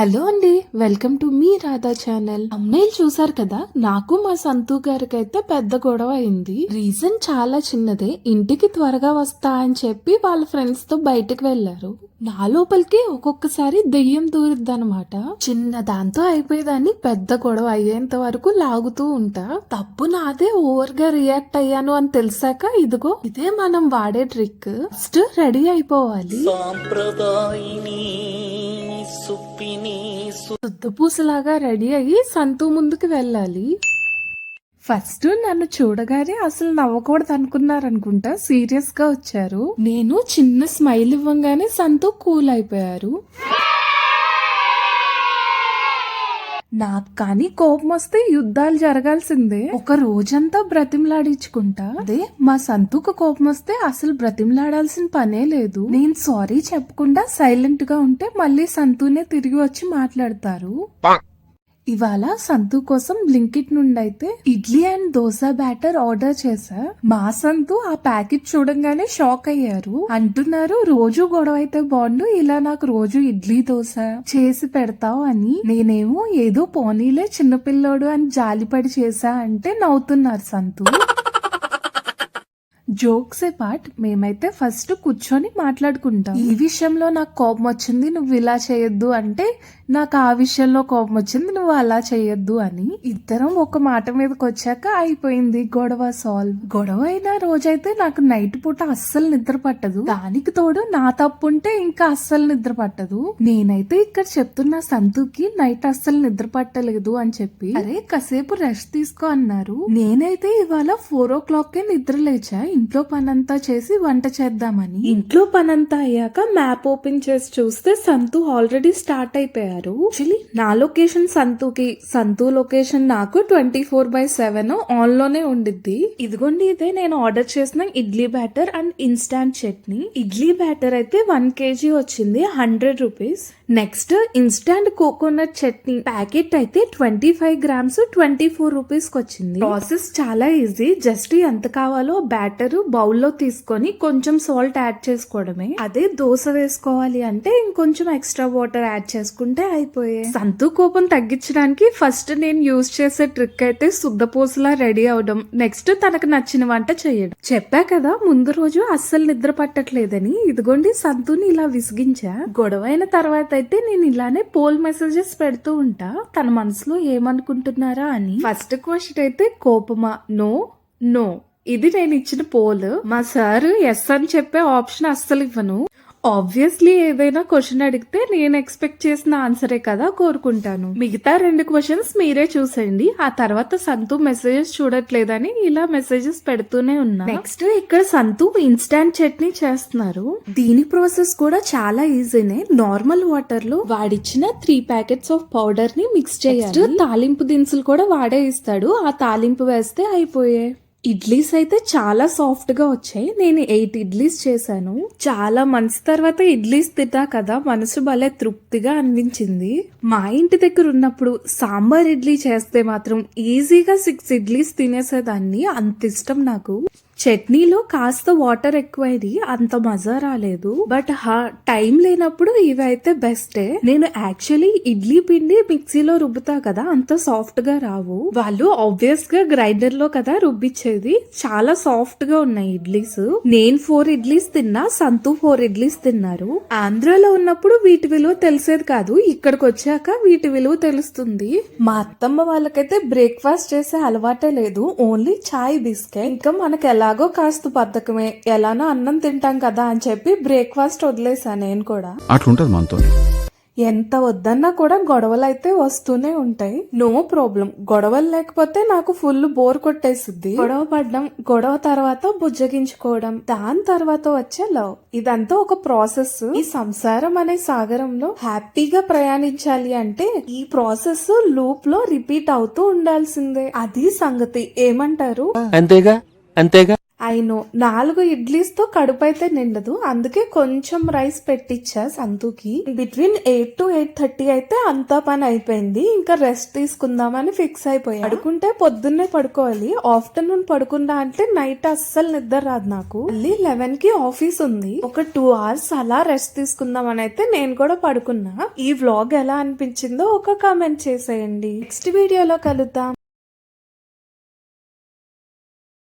Hello అండి welcome to మీ Radha channel. అమ్మాయిలు చూసారు కదా నాకు మా సంతు గారికి అయితే పెద్ద గొడవ అయింది. రీజన్ చాలా చిన్నదే ఇంటికి త్వరగా వస్తా అని చెప్పి వాళ్ళ ఫ్రెండ్స్తో బయటకు వెళ్ళారు నా లోపలికి ఒక్కొక్కసారి దెయ్యం దూరిద్దనమాట చిన్న దాంతో అయిపోయేదాన్ని పెద్ద గొడవ అయ్యేంత వరకు లాగుతూ ఉంటా. తప్పు నాదే ఓవర్గా రియాక్ట్ అయ్యాను అని తెలిసాక ఇదిగో ఇదే మనం వాడే ట్రిక్. ఫస్ట్ రెడీ అయిపోవాలి. సాంప్రదాయిని సుప్పిని శుద్ధపూసలాగా రెడీ అయ్యి సంతు ముందుకు వెళ్ళాలి. ఫస్ట్ నన్ను చూడగానే అసలు నవ్వకూడదు అనుకున్నారనుకుంటా సీరియస్గా వచ్చారు. నేను చిన్న స్మైల్ ఇవ్వంగానే సంతు కూల్ అయిపోయారు. నాకు కానీ కోపం వస్తే యుద్ధాలు జరగాల్సిందే. ఒక రోజంతా బ్రతిమలాడించుకుంటా. అదే మా సంతుకు కోపం వస్తే అసలు బ్రతిమలాడాల్సిన పనే లేదు. నేను సారీ చెప్పకుండా సైలెంట్గా ఉంటే మళ్ళీ సంతూనే తిరిగి వచ్చి మాట్లాడతారు. ఇవాళ సంతు కోసం బ్లింకిట్ నుండి అయితే idli and dosa batter order చేశా. మా సంతు ఆ ప్యాకెట్ చూడంగానే షాక్ అయ్యారు. అంటున్నారు రోజు గొడవ అయితే బాగుండు ఇలా నాకు రోజు ఇడ్లీ దోశ చేసి పెడతావు అని. నేనేమో ఏదో పోనీలే చిన్నపిల్లోడు అని జాలిపడి చేశా అంటే నవ్వుతున్నారు సంతు. జోక్స్ ఏ పార్ట్ మేమైతే ఫస్ట్ కూర్చొని మాట్లాడుకుంటాం. ఈ విషయంలో నాకు కోపం వచ్చింది నువ్వు ఇలా చేయొద్దు అంటే నాకు ఆ విషయంలో కోపం వచ్చింది నువ్వు అలా చేయొద్దు అని ఇద్దరం ఒక మాట మీదకి వచ్చాక అయిపోయింది గొడవ సాల్వ్ గొడవ అయిన రోజైతే నాకు నైట్ పూట అస్సలు నిద్ర పట్టదు. దానికి తోడు నా తప్పు ఉంటే ఇంకా అస్సలు నిద్ర పట్టదు. నేనైతే ఇక్కడ చెప్తున్న సంతుకి నైట్ అస్సలు నిద్ర పట్టలేదు అని చెప్పి అరే కాసేపు రెస్ట్ తీసుకో అన్నారు. నేనైతే ఇవాళ ఫోర్ ఓ క్లాక్ కే నిద్ర లేచా ఇంట్లో పనంతా చేసి వంట చేద్దామని. ఇంట్లో పనంతా అయ్యాక మ్యాప్ ఓపెన్ చేసి చూస్తే సంతు ఆల్రెడీ స్టార్ట్ అయిపోయారు. యాక్చువల్లీ నా లొకేషన్ సంతుకి సంతు లొకేషన్ నాకు ట్వంటీ ఫోర్ బై సెవెన్ ఆన్లోనే ఉండిద్ది. ఇదిగోండి ఇదే నేను ఆర్డర్ చేసిన idli batter and instant chutney. Idli batter అయితే వన్ కేజీ వచ్చింది hundred rupees. Next instant coconut chutney packet అయితే twenty five grams twenty four rupees వచ్చింది. ప్రాసెస్ చాలా ఈజీ జస్ట్ ఎంత కావాలో బ్యాటర్ బౌల్ బౌల్లో తీసుకొని కొంచెం సాల్ట్ యాడ్ చేసుకోవడమే. అదే దోశ వేసుకోవాలి అంటే ఇంకొంచెం ఎక్స్ట్రా వాటర్ యాడ్ చేసుకుంటే అయిపోయే. సంతు కోపం తగ్గించడానికి ఫస్ట్ నేను యూజ్ చేసే ట్రిక్ అయితే శుద్ధపూసలా రెడీ అవడం. నెక్స్ట్ తనకు నచ్చిన వంట చేయడం. చెప్పా కదా ముందు రోజు అస్సలు నిద్ర పట్టట్లేదని. ఇదిగోండి సంతుని ఇలా విసిగించా. గొడవైన తర్వాత అయితే నేను ఇలానే పోల్ మెసేజెస్ పెడుతూ ఉంటా. తన మనసులో ఏమనుకుంటున్నారా అని. ఫస్ట్ క్వశ్చన్ అయితే కోపమా? No no. ఇది నేను ఇచ్చిన పోల్. మా సార్ ఎస్ అని చెప్పే ఆప్షన్ అస్సలు ఇవ్వను. ఆబ్వియస్లీ ఏదైనా క్వశ్చన్ అడిగితే నేను ఎక్స్పెక్ట్ చేసిన ఆన్సరే కదా కోరుకుంటాను. మిగతా రెండు క్వశ్చన్స్ మీరే చూసేయండి. ఆ తర్వాత సంతు మెసేజెస్ చూడట్లేదని ఇలా మెసేజెస్ పెడుతూనే ఉన్నా. నెక్స్ట్ ఇక్కడ సంతు ఇన్స్టాంట్ చట్నీ చేస్తున్నారు. దీని ప్రాసెస్ కూడా చాలా ఈజీనే నార్మల్ వాటర్లో వాడిచ్చిన త్రీ ప్యాకెట్స్ ఆఫ్ పౌడర్ని మిక్స్ చేయాలి. తాలింపు దినుసులు కూడా వాడే ఇస్తాడు. ఆ తాలింపు వేస్తే అయిపోయాయి ఇడ్లీస్ అయితే చాలా సాఫ్ట్గా వచ్చాయి. నేను ఎయిట్ ఇడ్లీస్ చేశాను. చాలా మంత్స్ తర్వాత ఇడ్లీస్ తిన్నా కదా మనసు భలే తృప్తిగా అనిపించింది. మా ఇంటి దగ్గర ఉన్నప్పుడు సాంబార్ ఇడ్లీ చేస్తే మాత్రం ఈజీగా సిక్స్ ఇడ్లీస్ తినేసేదాన్ని. అంత ఇష్టం నాకు. చట్నీలో కాస్త వాటర్ ఎక్కువైంది అంత మజా రాలేదు. బట్ హా టైం లేనప్పుడు ఇవైతే బెస్టే నేను యాక్చువల్లీ ఇడ్లీ పిండి మిక్సీలో రుబ్బుతా కదా అంత సాఫ్ట్గా రావు. వాళ్ళు ఆబ్వియస్గా గ్రైండర్లో కదా రుబ్బిచ్చేది. చాలా సాఫ్ట్గా ఉన్నాయి ఇడ్లీస్. నేను ఫోర్ ఇడ్లీస్ తిన్నా సంతు ఫోర్ ఇడ్లీస్ తిన్నారు. ఆంధ్రాలో ఉన్నప్పుడు వీటి విలువ తెలిసేది కాదు ఇక్కడికి వచ్చాక వీటి విలువ తెలుస్తుంది. మా అత్తమ్మ వాళ్ళకైతే బ్రేక్ఫాస్ట్ చేసే అలవాటే లేదు ఓన్లీ చాయ్ బిస్కెట్. ఇంకా మనకి ఎలాగో కాస్త బద్ధకమే ఎలానో అన్నం తింటాం కదా అని చెప్పి బ్రేక్ఫాస్ట్ వదిలేసా నేను కూడా. అట్లుంటది మనతో. ఎంత వద్దన్నా కూడా గొడవలు అయితే వస్తూనే ఉంటాయి. No problem. గొడవలు లేకపోతే నాకు ఫుల్ బోర్ కొట్టేసిద్ది. గొడవ పడ్డం గొడవ తర్వాత బుజ్జగించుకోవడం దాని తర్వాత వచ్చే లవ్. ఇదంతా ఒక ప్రాసెస్. ఈ సంసారం అనే సాగరంలో హ్యాపీగా ప్రయాణించాలి అంటే ఈ ప్రాసెస్ లూప్లో రిపీట్ అవుతూ ఉండాల్సిందే. అది సంగతి. ఏమంటారు? అంతేగా? అంతేగా? అయినో నాలుగు ఇడ్లీస్తో కడుపు అయితే నిండదు. అందుకే కొంచెం రైస్ పెట్టిచ్చా సంతుకి. Between eight to eight thirty అయితే అంతా పని అయిపోయింది. ఇంకా రెస్ట్ తీసుకుందామని ఫిక్స్ అయిపోయి. పడుకుంటే పొద్దున్నే పడుకోవాలి. ఆఫ్టర్నూన్ పడుకున్నా అంటే నైట్ అస్సలు నిద్ర రాదు నాకు. మళ్ళీ లెవెన్కి ఆఫీస్ ఉంది. ఒక టూ అవర్స్ అలా రెస్ట్ తీసుకుందామని అయితే నేను కూడా పడుకున్నా. ఈ వ్లాగ్ ఎలా అనిపించిందో ఒక కామెంట్ చేసేయండి. నెక్స్ట్ వీడియోలో కలుద్దాం.